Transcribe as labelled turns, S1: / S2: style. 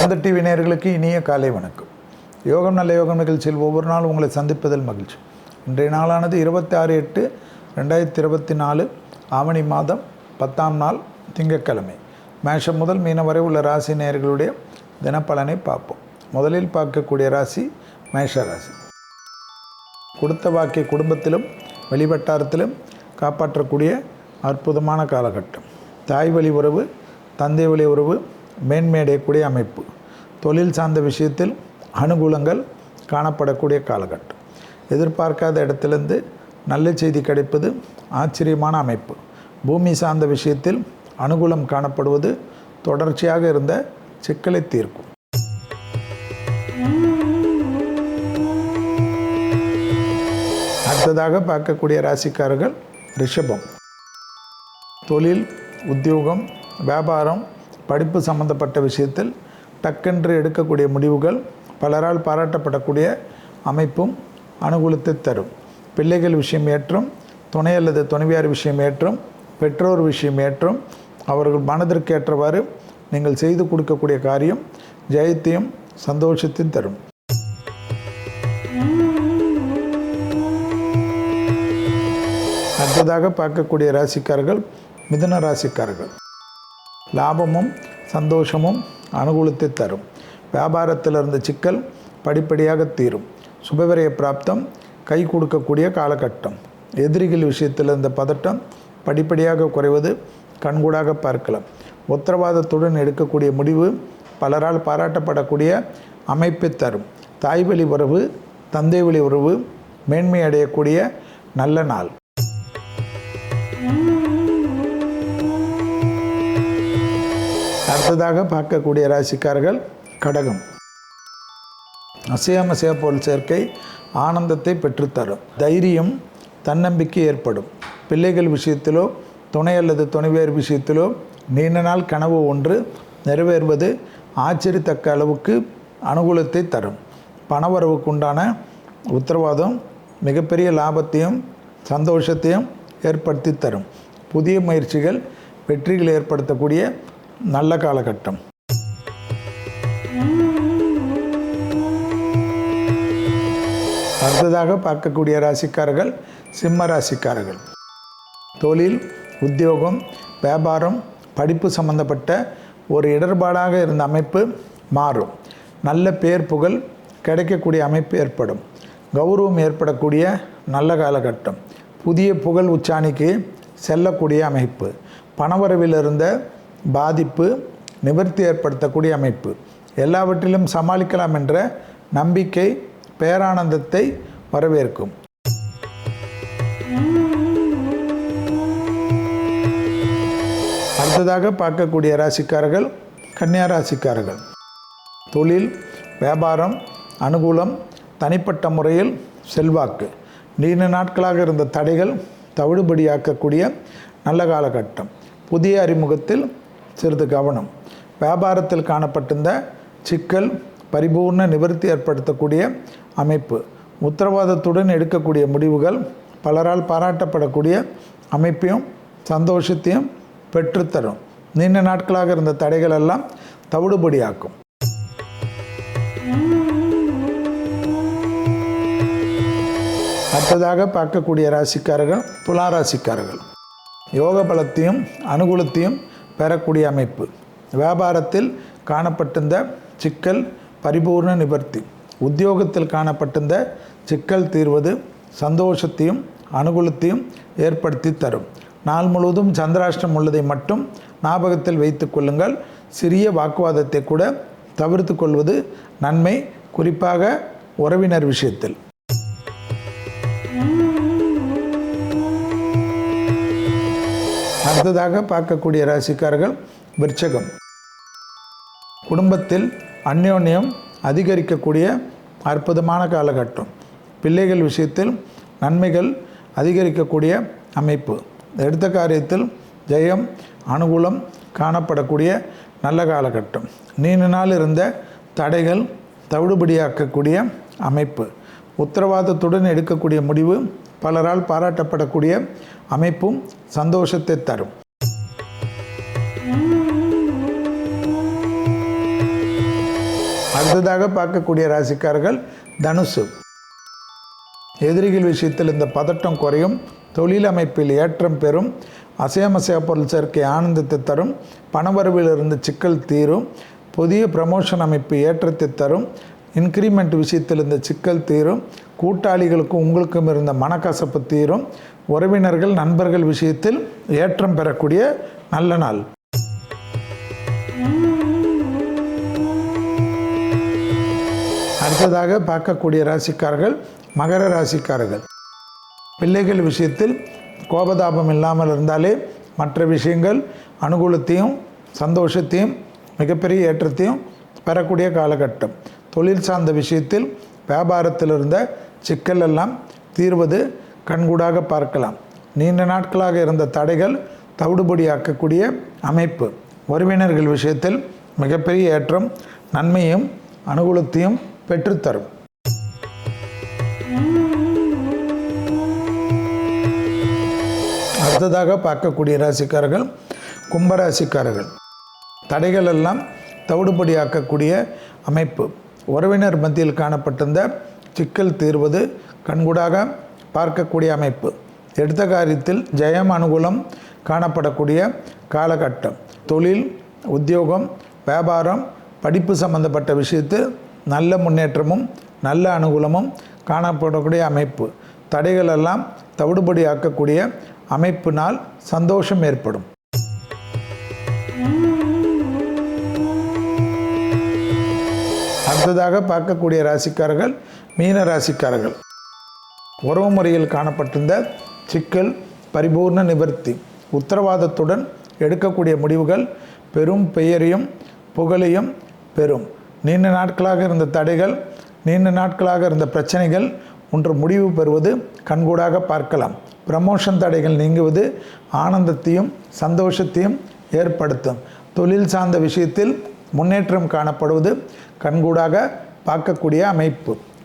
S1: சொந்த டிவி நேயர்களுக்கு இனிய காலை வணக்கம். யோகம் நல்ல யோகம் நிகழ்ச்சியில் ஒவ்வொரு நாளும் உங்களை சந்திப்பதில் மகிழ்ச்சி. இன்றைய நாளானது இருபத்தி ஆறு எட்டு ரெண்டாயிரத்தி இருபத்தி நாலு ஆவணி மாதம் பத்தாம் நாள் திங்கட்கிழமை. மேஷம் முதல் மீன வரை உள்ள ராசி நேயர்களுடைய தினப்பலனை பார்ப்போம். முதலில் பார்க்கக்கூடிய ராசி மேஷ ராசி. கொடுத்த வாக்கை குடும்பத்திலும் வெளிவட்டாரத்திலும் காப்பாற்றக்கூடிய அற்புதமான காலகட்டம். தாய் வழி உறவு தந்தை வழி உறவு மேன்மையடையக்கூடிய அமைப்பு. தொழில் சார்ந்த விஷயத்தில் அனுகூலங்கள் காணப்படக்கூடிய காலகட்டம். எதிர்பார்க்காத இடத்திலிருந்து நல்ல செய்தி கிடைப்பது ஆச்சரியமான அமைப்பு. பூமி சார்ந்த விஷயத்தில் அனுகூலம் காணப்படுவது தொடர்ச்சியாக இருந்த சிக்கலை தீர்க்கும். அடுத்ததாக பார்க்கக்கூடிய ராசிக்காரர்கள் ரிஷபம். தொழில் உத்தியோகம் வியாபாரம் படிப்பு சம்பந்தப்பட்ட விஷயத்தில் டக்கென்று எடுக்கக்கூடிய முடிவுகள் பலரால் பாராட்டப்படக்கூடிய அமைப்பும் அனுகூலத்தை தரும். பிள்ளைகள் விஷயம் ஏற்றும் துணை அல்லது துணைவியார் விஷயம் ஏற்றும் பெற்றோர் விஷயம் ஏற்றும் அவர்கள் மனதிற்கு ஏற்றவாறு நீங்கள் செய்து கொடுக்கக்கூடிய காரியம் ஜெயத்தையும் சந்தோஷத்தையும் தரும். அடுத்ததாக பார்க்கக்கூடிய ராசிக்காரர்கள் மிதுன ராசிக்காரர்கள். லாபமும் சந்தோஷமும் அனுகூலத்தை தரும். வியாபாரத்தில் இருந்த சிக்கல் படிப்படியாக தீரும். சுபவிரய பிராப்தம் கை கொடுக்கக்கூடிய காலகட்டம். எதிரிகள் விஷயத்தில் இருந்த பதட்டம் படிப்படியாக குறைவது கண்கூடாக பார்க்கலாம். உத்தரவாதத்துடன் எடுக்கக்கூடிய முடிவு பலரால் பாராட்டப்படக்கூடிய அமைப்பை தரும். தாய் வழி உறவு தந்தை வழி உறவு மேன்மை அடையக்கூடிய நல்ல நாள். அடுத்ததாக பார்க்கக்கூடிய ராசிக்காரர்கள் கடகம். அசையாமசையா போல் சேர்க்கை ஆனந்தத்தை பெற்றுத்தரும். தைரியம் தன்னம்பிக்கை ஏற்படும். பிள்ளைகள் விஷயத்திலோ துணை அல்லது துணைவேர் விஷயத்திலோ நீண்ட நாள் கனவு ஒன்று நிறைவேறுவது ஆச்சரியத்தக்க அளவுக்கு அனுகூலத்தை தரும். பணவரவுக்கு உண்டான உத்தரவாதம் மிகப்பெரிய லாபத்தையும் சந்தோஷத்தையும் ஏற்படுத்தி தரும். புதிய முயற்சிகள் வெற்றிகள் ஏற்படுத்தக்கூடிய நல்ல காலகட்டம். அடுத்ததாக பார்க்கக்கூடிய ராசிக்காரர்கள் சிம்ம ராசிக்காரர்கள். தொழில் உத்தியோகம் வியாபாரம் படிப்பு சம்பந்தப்பட்ட ஒரு இடர்பாடாக இருந்த அமைப்பு மாறும். நல்ல பேர் புகழ் கிடைக்கக்கூடிய அமைப்பு ஏற்படும். கௌரவம் ஏற்படக்கூடிய நல்ல காலகட்டம். புதிய புகழ் உச்சாணிக்கு செல்லக்கூடிய அமைப்பு. பணவரவில் இருந்த பாதிப்பு நிவர்த்தி ஏற்படுத்தக்கூடிய அமைப்பு. எல்லாவற்றிலும் சமாளிக்கலாம் என்ற நம்பிக்கை பேரானந்தத்தை வரவேற்கும். அடுத்ததாக பார்க்கக்கூடிய ராசிக்காரர்கள் கன்னியா ராசிக்காரர்கள். தொழில் வியாபாரம் அனுகூலம் தனிப்பட்ட முறையில் செல்வாக்கு. நீண்ட நாட்களாக இருந்த தடைகள் தவிடுபடியாக்கக்கூடிய நல்ல காலகட்டம். புதிய அறிமுகத்தில் சிறிது கவனம். வியாபாரத்தில் காணப்பட்டிருந்த சிக்கல் பரிபூர்ண நிவர்த்தி ஏற்படுத்தக்கூடிய அமைப்பு உத்தரவாதத்துடன் எடுக்கக்கூடிய முடிவுகள் பலரால் பாராட்டப்படக்கூடிய அமைப்பையும் சந்தோஷத்தையும் பெற்றுத்தரும். நீண்ட நாட்களாக இருந்த தடைகள் எல்லாம் தவிடுபடியாக்கும். அடுத்ததாக பார்க்கக்கூடிய ராசிக்காரர்கள் துலா ராசிக்காரர்கள் யோக பலத்தையும் அனுகூலத்தையும் பெறக்கூடிய அமைப்பு. வியாபாரத்தில் காணப்பட்டிருந்த சிக்கல் பரிபூர்ண நிவர்த்தி. உத்தியோகத்தில் காணப்பட்டிருந்த சிக்கல் தீர்வது சந்தோஷத்தையும் அனுகூலத்தையும் ஏற்படுத்தி தரும். நாள் முழுவதும் சந்திராஷ்டம் உள்ளதை மட்டும் ஞாபகத்தில் வைத்து கொள்ளுங்கள். சிறிய வாக்குவாதத்தை கூட தவிர்த்து கொள்வது நன்மை குறிப்பாக உறவினர் விஷயத்தில். அடுத்ததாக பார்க்கக்கூடிய ராசிக்காரர்கள் விருச்சகம். குடும்பத்தில் அந்யோன்யம் அதிகரிக்கக்கூடிய அற்புதமான காலகட்டம். பிள்ளைகள் விஷயத்தில் நன்மைகள் அதிகரிக்கக்கூடிய அமைப்பு. எடுத்த காரியத்தில் ஜெயம் அனுகூலம் காணப்படக்கூடிய நல்ல காலகட்டம். நீண்ட நாள் இருந்த தடைகள் தவிடுபடியாக்கக்கூடிய அமைப்பு. உத்தரவாதத்துடன் எடுக்கக்கூடிய முடிவு பலரால் பாராட்டப்படக்கூடிய அமைப்பும் சந்தோஷத்தை தரும். அடுத்ததாக பார்க்கக்கூடிய ராசிக்காரர்கள் தனுசு. எதிரிகள் விஷயத்தில் இந்த பதட்டம் குறையும். தொழில் அமைப்பில் ஏற்றம் பெறும். அசையமசைய பொருள் சேர்க்கை ஆனந்தத்தை தரும். பணவரவிலிருந்து சிக்கல் தீரும். புதிய ப்ரமோஷன் அமைப்பு ஏற்றத்தை தரும். இன்க்ரிமெண்ட் விஷயத்தில் இந்த சிக்கல் தீரும். கூட்டாளிகளுக்கும் உங்களுக்கும் இருந்த மனக்கசப்பு தீரும். உறவினர்கள் நண்பர்கள் விஷயத்தில் ஏற்றம் பெறக்கூடிய நல்ல நாள். அடுத்ததாக பார்க்கக்கூடிய ராசிக்காரர்கள் மகர ராசிக்காரர்கள். பிள்ளைகள் விஷயத்தில் கோபதாபம் இல்லாமல் இருந்தாலே மற்ற விஷயங்கள் அனுகூலத்தையும் சந்தோஷத்தையும் மிகப்பெரிய ஏற்றத்தையும் பெறக்கூடிய காலகட்டம். தொழில் சார்ந்த விஷயத்தில் வியாபாரத்தில் இருந்த சிக்கல் எல்லாம் தீர்வது கண்கூடாக பார்க்கலாம். நீண்ட நாட்களாக இருந்த தடைகள் தவிடுபடியாக்கக்கூடிய அமைப்பு. உறவினர்கள் விஷயத்தில் மிகப்பெரிய ஏற்றம் நன்மையும் அனுகூலத்தையும் பெற்றுத்தரும். அடுத்ததாக பார்க்கக்கூடிய ராசிக்காரர்கள் கும்பராசிக்காரர்கள். தடைகள் எல்லாம் தவிடுபடியாக்கக்கூடிய அமைப்பு. உறவினர் மத்தியில் காணப்பட்டிருந்த சிக்கல் தீர்வது கண்கூடாக பார்க்கக்கூடிய அமைப்பு. எடுத்த காரியத்தில் ஜெயம் அனுகூலம் காணப்படக்கூடிய காலகட்டம். தொழில் உத்தியோகம் வியாபாரம் படிப்பு சம்பந்தப்பட்ட விஷயத்தில் நல்ல முன்னேற்றமும் நல்ல அனுகூலமும் காணப்படக்கூடிய அமைப்பு. தடைகள் எல்லாம் தவிடுபடி ஆக்கக்கூடிய அமைப்பினால் சந்தோஷம் ஏற்படும். அடுத்ததாக பார்க்கக்கூடிய ராசிக்காரர்கள் மீன ராசிக்காரர்கள் உறவு முறையில் காணப்பட்டிருந்த சிக்கல் பரிபூர்ண நிவர்த்தி உத்தரவாதத்துடன் எடுக்கக்கூடிய முடிவுகள் பெரும் பெயரையும் புகழையும் பெறும். நீண்ட நாட்களாக இருந்த தடைகள் நீண்ட நாட்களாக இருந்த பிரச்சனைகள் ஒன்று முடிவு பெறுவது கண்கூடாக பார்க்கலாம். ப்ரமோஷன் தடைகள் நீங்குவது ஆனந்தத்தையும் சந்தோஷத்தையும் ஏற்படுத்தும். தொழில் சார்ந்த விஷயத்தில் முன்னேற்றம் காணப்படுவது கண்கூடாக பார்க்கக்கூடிய அமைப்பு.